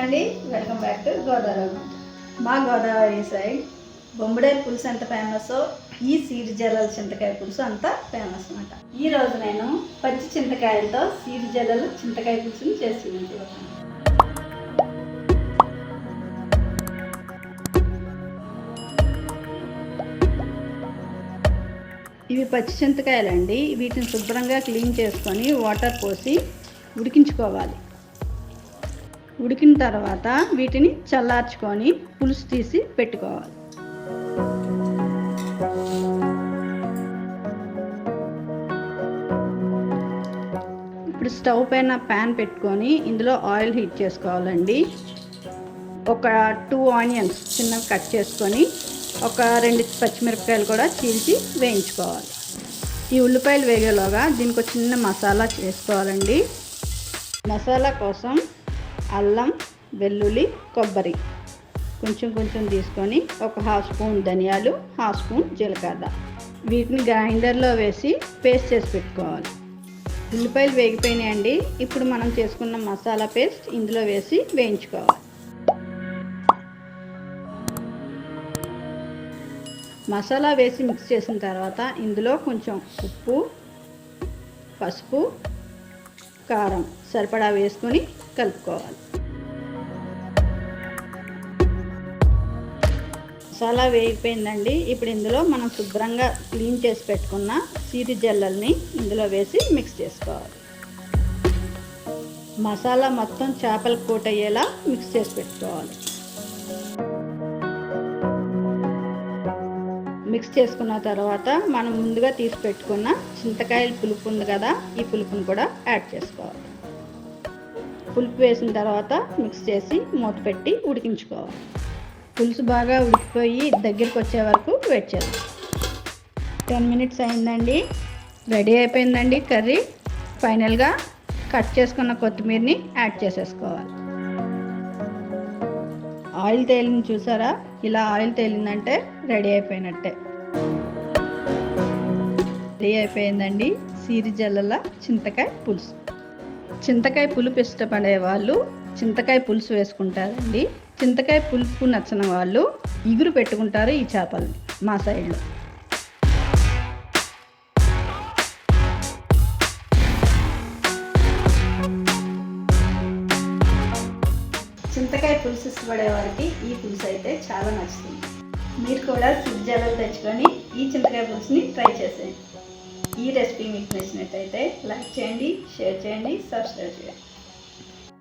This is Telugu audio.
అండి. వెల్కమ్ బ్యాక్ టు గోదావరి మా గోదావరి సైడ్ బొమ్మిడేరు పులుసు ఎంత ఫేమస్ ఈ సీరి జల్లల చింతకాయ పులుసు అంత ఫేమస్ అనమాట ఈ రోజు నేను పచ్చి చింతకాయలతో సీరి జల్లలు చింతకాయ పులుసుని చేస్తున్నాను ఇవి పచ్చి చింతకాయలండి. వీటిని శుభ్రంగా క్లీన్ చేసుకొని వాటర్ పోసి ఉడికించుకోవాలి. ఉడికిన తర్వాత వీటిని చల్లార్చుకొని పులుసు తీసి పెట్టుకోవాలి. ఇప్పుడు స్టవ్ పైన ప్యాన్ పెట్టుకొని ఇందులో ఆయిల్ హీట్ చేసుకోవాలండి. ఒక టూ ఆనియన్స్ చిన్నగా కట్ చేసుకొని ఒక రెండు పచ్చిమిరపకాయలు కూడా చీల్చి వేయించుకోవాలి. ఈ ఉల్లిపాయలు వేగేలోగా దీనికి ఒక చిన్న మసాలా చేసుకోవాలండి. మసాలా కోసం అల్లం వెల్లుల్లి కొబ్బరి కొంచెం కొంచెం తీసుకొని ఒక హాఫ్ స్పూన్ ధనియాలు హాఫ్ స్పూన్ జీలకర్ర. వీటిని గ్రైండర్లో వేసి పేస్ట్ చేసి పెట్టుకోవాలి. ఉల్లిపాయలు వేగిపోయినాయండి. ఇప్పుడు మనం చేసుకున్న మసాలా పేస్ట్ ఇందులో వేసి వేయించుకోవాలి. మసాలా వేసి మిక్స్ చేసిన తర్వాత ఇందులో కొంచెం ఉప్పు పసుపు కారం సరిపడా వేసుకొని కలుపుకోవాలి. మసాలా వేగిపోయిందండి. ఇప్పుడు ఇందులో మనం శుభ్రంగా క్లీన్ చేసి పెట్టుకున్న సీరి జల్లల్ని ఇందులో వేసి మిక్స్ చేసుకోవాలి. మసాలా మొత్తం చేపలు కోట్ అయ్యేలా మిక్స్ చేసి పెట్టుకోవాలి. మిక్స్ చేసుకున్న తర్వాత మనం ముందుగా తీసి పెట్టుకున్న చింతకాయల పులుపు ఉంది కదా ఈ పులుపుని కూడా యాడ్ చేసుకోవాలి. పులుపు వేసిన తర్వాత మిక్స్ చేసి మూత పెట్టి ఉడికించుకోవాలి. పులుసు బాగా ఉడికిపోయి దగ్గరికి వచ్చే వరకు వెయిట్ చేద్దాం. టెన్ మినిట్స్ అయిందండి. రెడీ అయిపోయిందండి కర్రీ. ఫైనల్గా కట్ చేసుకున్న కొత్తిమీరని యాడ్ చేసేసుకోవాలి. ఆయిల్ తేలింది చూసారా? ఇలా ఆయిల్ తేలిందంటే రెడీ అయిపోయినట్టే. రెడీ అయిపోయిందండి సిరిజల్లల చింతకాయ పులుసు. చింతకాయ పులుపు ఇష్టపడే వాళ్ళు చింతకాయ పులుసు వేసుకుంటారండి. చింతకాయ పులుపు నచ్చిన వాళ్ళు ఇగురు పెట్టుకుంటారు ఈ చేపలు మా సైడ్లో. చింతకాయ పులుసు ఇష్టపడే వారికి ఈ పులుసు అయితే చాలా నచ్చుతుంది. మీరు కూడా సిజ్జాలలో తెచ్చుకొని ఈ చింతకాయ పులుసుని ట్రై చేసేయండి. ఈ రెసిపీ మీకు నచ్చినట్టయితే లైక్ చేయండి షేర్ చేయండి సబ్స్క్రైబ్ చేయండి.